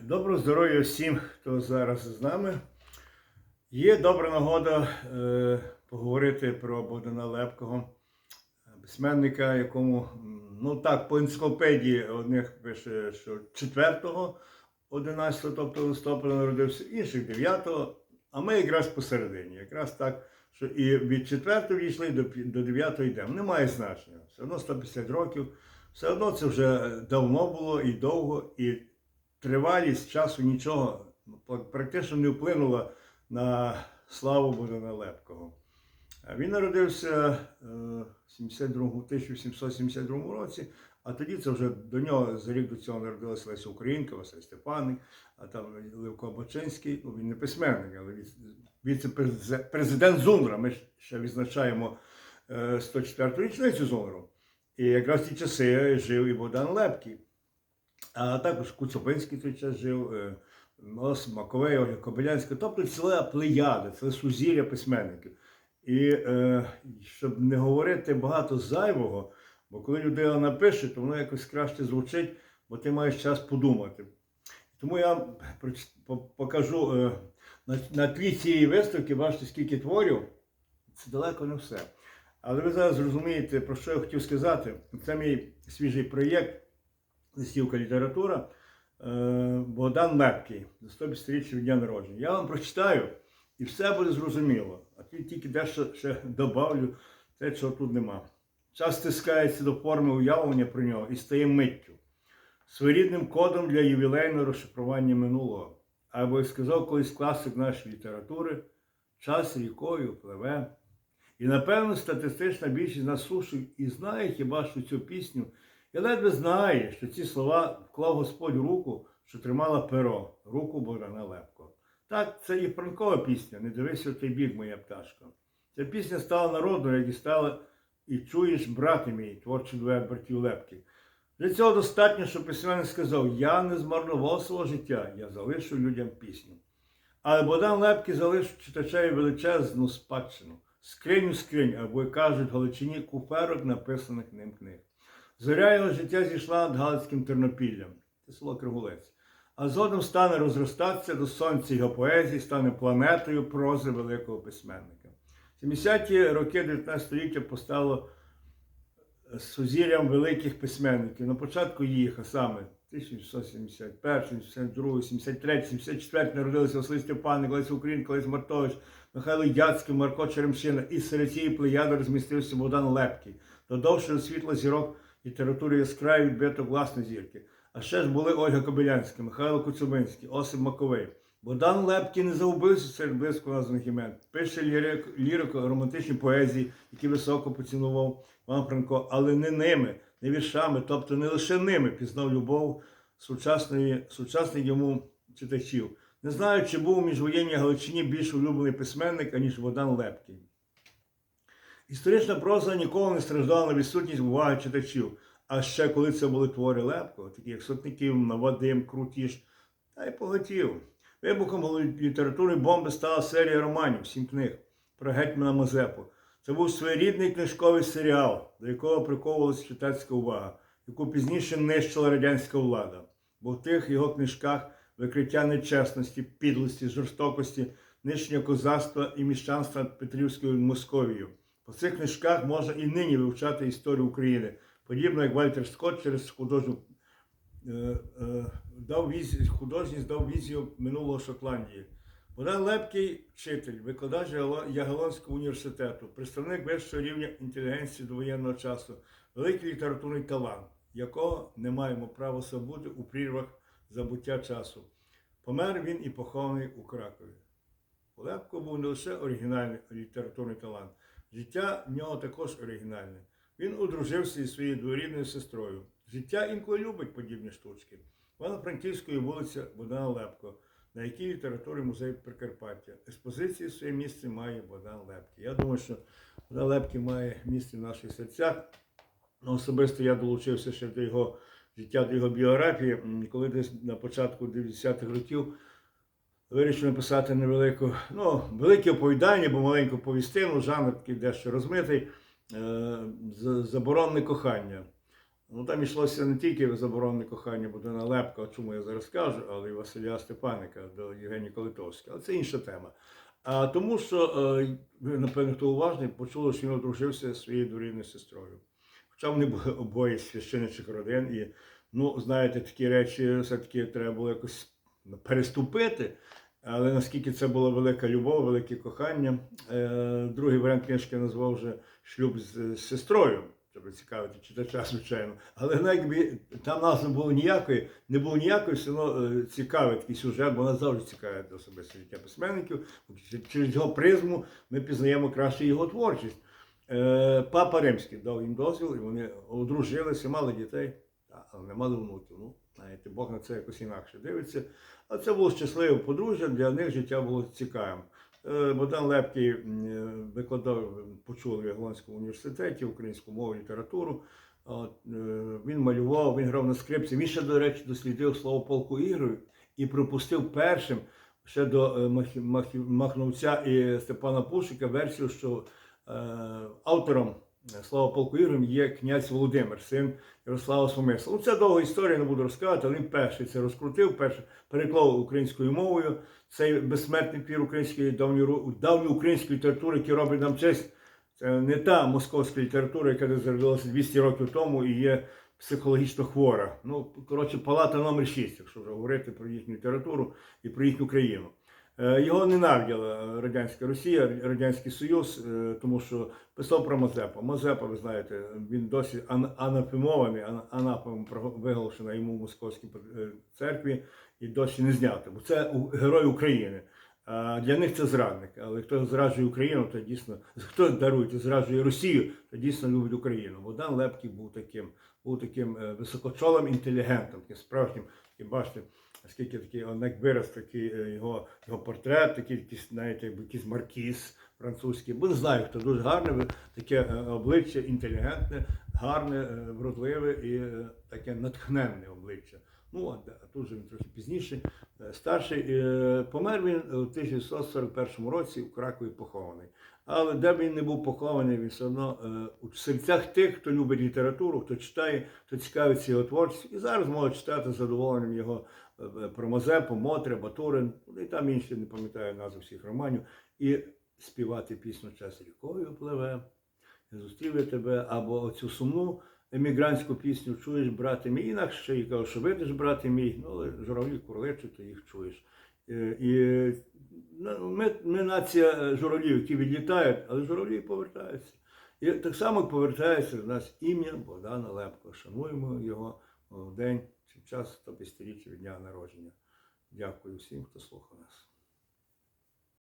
Доброго здоров'я всім, хто зараз з нами. Є добра нагода е, поговорити про Богдана Лепкого, письменника, якому, ну так, по енциклопедії одних пише, що 4 11, тобто листопада народився, інших 9, а ми якраз посередині. Якраз так, що і від 4 дійшли до, до 9 йдемо. Немає значення. Все одно 150 років, все одно це вже давно було і довго, і тривалість часу нічого практично не вплинула на славу Богдана Лепкого. Він народився е, в 72 1772 році, а тоді це вже до нього за рік до цього народилася Леся Українка, Василь Степаник, а там Левко Бочинський. Ну, він не письменник, але віце- віце-президент ЗУНРа. Ми ще відзначаємо е, 104-ту річницю ЗУНРу. І якраз в ті часи жив і Богдан Лепкий. А також Куцопинський той час жив, е, Маковей, Ольга Кобилянська, тобто ціла плеяда, це сузір'я письменників. І е, щоб не говорити багато зайвого, бо коли людина напише, то воно якось краще звучить, бо ти маєш час подумати. Тому я покажу е, на тлі цієї виставки, бачите, скільки творів, це далеко не все. Але ви зараз зрозумієте, про що я хотів сказати. Це мій свіжий проєкт листівка література е, Богдан Лепкий за 150-річчя від дня народження. Я вам прочитаю і все буде зрозуміло. А ті- тільки дещо ще добавлю те, чого тут нема. Час стискається до форми уявлення про нього і стає миттю, своєрідним кодом для ювілейного розшифрування минулого. Або як сказав колись класик нашої літератури, час рікою пливе. І напевно статистична більшість нас слушають і знає хіба що цю пісню і ледве знає, що ці слова вклав Господь руку, що тримала перо, руку Богдана Лепко. Так, це і франкова пісня, не дивися в той бік, моя пташка. Ця пісня стала народною, як і стала і чуєш, брате мій, творчий дует братів Лепких. Для цього достатньо, що письменник сказав: Я не змарнував свого життя, я залишу людям пісню. Але Богдан Лепкий залишив читачеві величезну спадщину, скриню скринь, або як кажуть Галичині куферок написаних ним книг. Зоря його життя зійшла над Галицьким Тернопіллям, це село Кривулець. А згодом стане розростатися до сонця його поезії, стане планетою прози великого письменника. 70-ті роки 19 століття постало сузір'ям великих письменників. На початку їх, а саме 1671, 72, 73, 74 народилися Василь Степаник, Леся Українка, Леся Мартович, Михайло Яцький, Марко Черемшина. І серед цієї плеяди розмістився Богдан Лепкий. Додовши світло зірок літератури яскраві відбиток власної зірки. А ще ж були Ольга Кобилянська, Михайло Куцубинський, Осип Маковий. Богдан Лепкий не загубився серед близько названих імен. Пише лірик, лірику, романтичні поезії, які високо поцінував Іван Франко, але не ними, не віршами, тобто не лише ними пізнав любов сучасної, сучасних йому читачів. Не знаю, чи був у міжвоєнній Галичині більш улюблений письменник, аніж Богдан Лепкий. Історична проза ніколи не страждала на відсутність уваги читачів. А ще коли це були твори Лепко, такі як Сотників, Вадим, Крутіш, та й поготів. Вибухом літературної бомби стала серія романів, сім книг про гетьмана Мазепу. Це був своєрідний книжковий серіал, до якого приковувалася читацька увага, яку пізніше нищила радянська влада. Бо в тих його книжках викриття нечесності, підлості, жорстокості, нищення козацтва і міщанства Петрівською Московією. По цих книжках можна і нині вивчати історію України, подібно як Вальтер Скотт через художню е, е, дав візію, художність дав візію минулого Шотландії. Богдан Лепкий, вчитель, викладач Ягелонського університету, представник вищого рівня інтелігенції до воєнного часу, великий літературний талант, якого не маємо права забути у прірвах забуття часу. Помер він і похований у Кракові. Лепко був не лише оригінальний літературний талант, життя в нього також оригінальне. Він одружився зі своєю дворідною сестрою. Життя інколи любить подібні штучки. Івано-Франківської вулиця Богдана Лепко, на якій літературний музей Прикарпаття. Експозиції своє місце має Богдан Лепкий. Я думаю, що Богдан Лепкий має місце в наших серцях. Ну, особисто я долучився ще до його життя, до його біографії, коли десь на початку 90-х років вирішив написати невелику, ну, велике оповідання, бо маленьку повістину, жанр такий дещо розмитий, е, заборонне кохання. Ну там йшлося не тільки заборонене кохання Богдана Лепка, чому я зараз кажу, але й Василя Степаника до Євгенії Калитовської. Але це інша тема. А тому, що е, напевно, хто уважний, почули, що він одружився зі своєю дворівною сестрою. Хоча вони були обоє священичих родин, і ну, знаєте, такі речі все-таки треба було якось переступити. Але наскільки це була велика любов, велике кохання. Е, другий варіант книжки назвав вже шлюб з, сестрою, щоб цікавити читача, звичайно. Але ну, якби там назви було ніякої, не було ніякої, все одно е, цікавий такий сюжет, бо вона завжди цікавить особисте життя письменників. Через його призму ми пізнаємо краще його творчість. Е, Папа Римський дав їм дозвіл, і вони одружилися, мали дітей, але не мали внуків. Ну, знаєте, Бог на це якось інакше дивиться. А це було щасливе подружжя, для них життя було цікавим. Е, Богдан Лепкий е, викладав, почули в Яглонському університеті українську мову, літературу. От, е, Він малював, він грав на скрипці. Він ще, до речі, дослідив слово полку ігрою і пропустив першим ще до Мах- Мах- Махновця і Степана Пушика версію, що автором слава полку іграм є князь Володимир, син Ярослава Сомисла. Ну, це довга історія, не буду розказувати, але він перший це розкрутив, перший переклав українською мовою. Цей безсмертний твір української давньої української літератури, який робить нам честь. Це не та московська література, яка зародилася 200 років тому і є психологічно хвора. Ну, коротше, палата номер 6, якщо вже говорити про їхню літературу і про їхню країну. Е, Його ненавиділа радянська Росія, Радянський Союз, е, тому що писав про Мазепа. Мазепа, ви знаєте, він досі ан- анафемований, ана- анафемом про- виголошена йому в московській е, церкві і досі не знято. Бо це герой України. А для них це зрадник. Але хто зраджує Україну, то дійсно хто дарує, зраджує Росію, то дійсно любить Україну. Богдан Лепкий був таким, був таким високочолим інтелігентом, таким справжнім. І бачите, наскільки такий як вираз, такий е, його, його портрет, такий якийсь, знаєте, якийсь маркіз французький. Бо не знаю, хто дуже гарне, таке е, обличчя інтелігентне, гарне, е, вродливе і таке натхненне обличчя. Ну, а тут же він трохи пізніше, старший. Помер він у 1941 році у Кракові похований. Але де б він не був похований, він все одно у серцях тих, хто любить літературу, хто читає, хто цікавиться його творчістю. І зараз може читати задоволенням його про Мазепу, Мотря, Батурин, ну і там інші, не пам'ятаю назв всіх романів, і співати пісню час рікою пливе, зустрів я тебе, або оцю сумну емігрантську пісню чуєш, брате мій, інакше й кажу, що видиш, брате мій, ну але журавлі курличуть, ти їх чуєш. Е, І ну, ми, ми нація е, журавлів, які відлітають, але журавлі повертаються. І так само повертається до нас ім'я Богдана Лепко. Шануємо його в день в час 150 річчя від дня народження. Дякую всім, хто слухав нас.